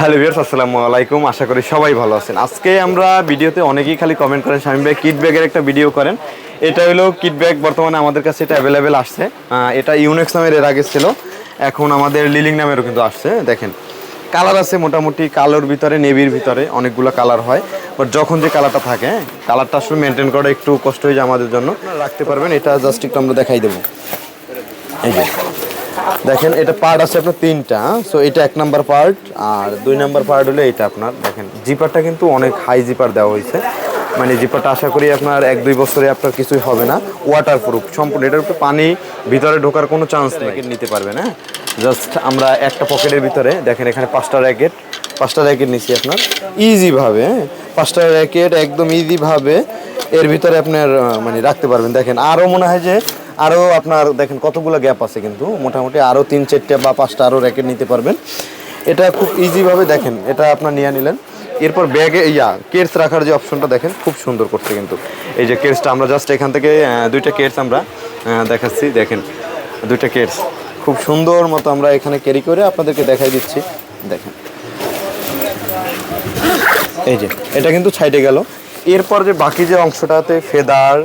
Hello viewers আসসালামু আলাইকুম। আশা করি সবাই ভালো আছেন। আজকে আমরা ভিডিওতে অনেকেই খালি কমেন্ট করেন স্বামী ভাই কিট ব্যাগের একটা ভিডিও করেন। এটা হলো কিট ব্যাগ বর্তমানে আমাদের কাছে এটা অ্যাভেলেবেল আসছে। এটা ইউনেক্স নামের এর আগে ছিল। এখন আমাদের লিলিং নামেরও কিন্তু আসছে। দেখেন কালার আছে মোটামুটি কালোর ভিতরে নেভির ভিতরে অনেকগুলো কালার হয়। বাট যখন যে কালারটা থাকে হ্যাঁ, কালারটা আসলে মেনটেন করা একটু কষ্ট হয়ে যায় আমাদের জন্য। রাখতে পারবেন এটা জাস্ট একটু আমরা দেখাই দেবো। এই যে। দেখেন এটা পার্ট আছে আপনার তিনটা সো এটা এক নাম্বার পার্ট আর দুই নাম্বার পার্ট হলো এটা আপনার। দেখেন জিপারটা কিন্তু অনেক হাই জিপার দেওয়া হয়েছে। মানে জিপারটা আশা করি আপনার এক দুই বছরে আপনার কিছুই হবে না। ওয়াটার প্রুফ সম্পূর্ণ। এটার উপরে পানি ভিতরে ঢোকার কোনো চান্স নেই। নিতে পারবেন হ্যাঁ? জাস্ট আমরা একটা পকেটের ভিতরে দেখেন এখানে পাঁচটা র্যাকেট পাঁচটা র্যাকেট নিচ্ছি আপনার। ইজিভাবে হ্যাঁ? পাঁচটা র্যাকেট একদম ইজিভাবে এর ভিতরে আপনার মানে রাখতে পারবেন। দেখেন আরও মনে হয় যে আরও আপনার দেখেন কতগুলো গ্যাপ আছে কিন্তু। মোটামুটি আরও তিন চারটে বা পাঁচটা আরও র্যাকেট নিতে পারবেন। এটা খুব ইজিভাবে দেখেন, এটা আপনার নিয়ে নিলেন। এরপর ব্যাগে ইয়া কেটস রাখার যে অপশনটা দেখেন, খুব সুন্দর করছে কিন্তু। এই যে কেটসটা আমরা জাস্ট এখান থেকে দুইটা কেটস আমরা দেখাচ্ছি, দেখেন, দুইটা কেটস খুব সুন্দর মতো আমরা এখানে ক্যারি করে আপনাদেরকে দেখাই দিচ্ছি, দেখেন। এই যে, এটা কিন্তু ছাইটে গেল। এরপর যে বাকি যে অংশটাতে ফেদার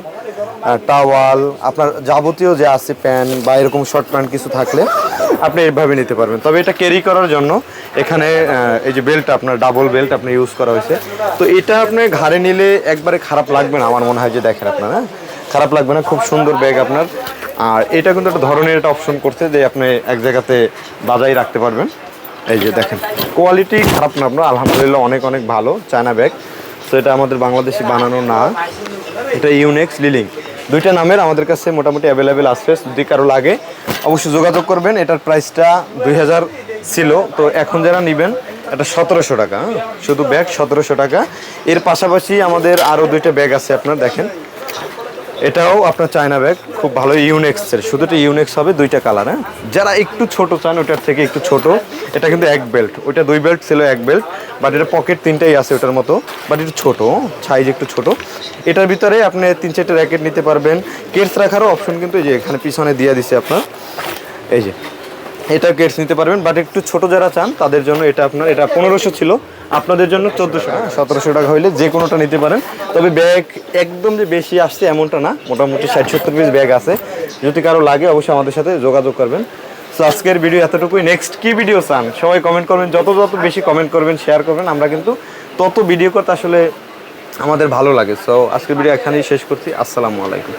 টাওয়াল আপনার যাবতীয় যে আছে প্যান্ট বা এরকম শর্ট প্যান্ট কিছু থাকলে আপনি এইভাবে নিতে পারবেন। তবে এটা ক্যারি করার জন্য এখানে এই যে বেল্ট আপনার ডাবল বেল্ট আপনি ইউজ করা হয়েছে। তো এটা আপনি ঘাড়ে নিলে একবারে খারাপ লাগবে না, আমার মনে হয় যে দেখেন আপনার। হ্যাঁ খারাপ লাগবে না, খুব সুন্দর ব্যাগ আপনার। আর এটা কিন্তু একটা ধরনের একটা অপশন করছে যে আপনি এক জায়গাতে বাজাই রাখতে পারবেন। এই যে দেখেন কোয়ালিটি খারাপ না আপনার, আলহামদুলিল্লাহ অনেক অনেক ভালো চায়না ব্যাগ তো এটা আমাদের বাংলাদেশি বানানো না। এটা ইউনেক্স লিলিং দুইটা নামের আমাদের কাছে মোটামুটি অ্যাভেলেবেল আছে, যদি কারও লাগে, অবশ্যই যোগাযোগ করবেন। এটার প্রাইসটা দুই হাজার ছিল। তো এখন যারা নেবেন, এটা সতেরোশো টাকা হ্যাঁ? শুধু ব্যাগ সতেরোশো টাকা। এর পাশাপাশি আমাদের আরও দুইটা ব্যাগ আছে আপনার, দেখেন। এটাও আপনার চায়না ব্যাগ। খুব ভালো ইউনেক্সের শুধু এটা ইউনেক্স হবে, দুইটা কালার হ্যাঁ? যারা একটু ছোট চান, ওটার থেকে একটু ছোট। এটা কিন্তু এক বেল্ট ওইটা দুই বেল্ট ছিল, এক বেল্ট বাট এটা পকেট তিনটাই আছে ওটার মতো। বাট একটু ছোটো সাইজ একটু ছোট। এটার ভিতরে আপনি তিন চারটে র্যাকেট নিতে পারবেন। কেটস রাখারও অপশন কিন্তু এই যে এখানে পিছনে দিয়ে দিছে আপনার। এই যে। এটা কেটস নিতে পারবেন বাট একটু ছোট যারা চান, তাদের জন্য এটা আপনার, এটা পনেরোশো ছিল। আপনাদের জন্য চোদ্দোশো সতেরোশো টাকা হইলে যে কোনোটা নিতে পারেন। তবে ব্যাগ একদম যে বেশি আসছে এমনটা না, মোটামুটি ষাট সত্তর পিস ব্যাগ আছে। যদি কারও লাগে, অবশ্যই আমাদের সাথে যোগাযোগ করবেন। সো আজকের ভিডিও এতটুকুই। নেক্সট কি ভিডিও চান? সবাই কমেন্ট করবেন। যত যত বেশি কমেন্ট করবেন শেয়ার করবেন। আমরা কিন্তু তত ভিডিও করতে আসলে আমাদের ভালো লাগে। সো আজকের ভিডিও এখানেই শেষ করছি। আসসালামু আলাইকুম।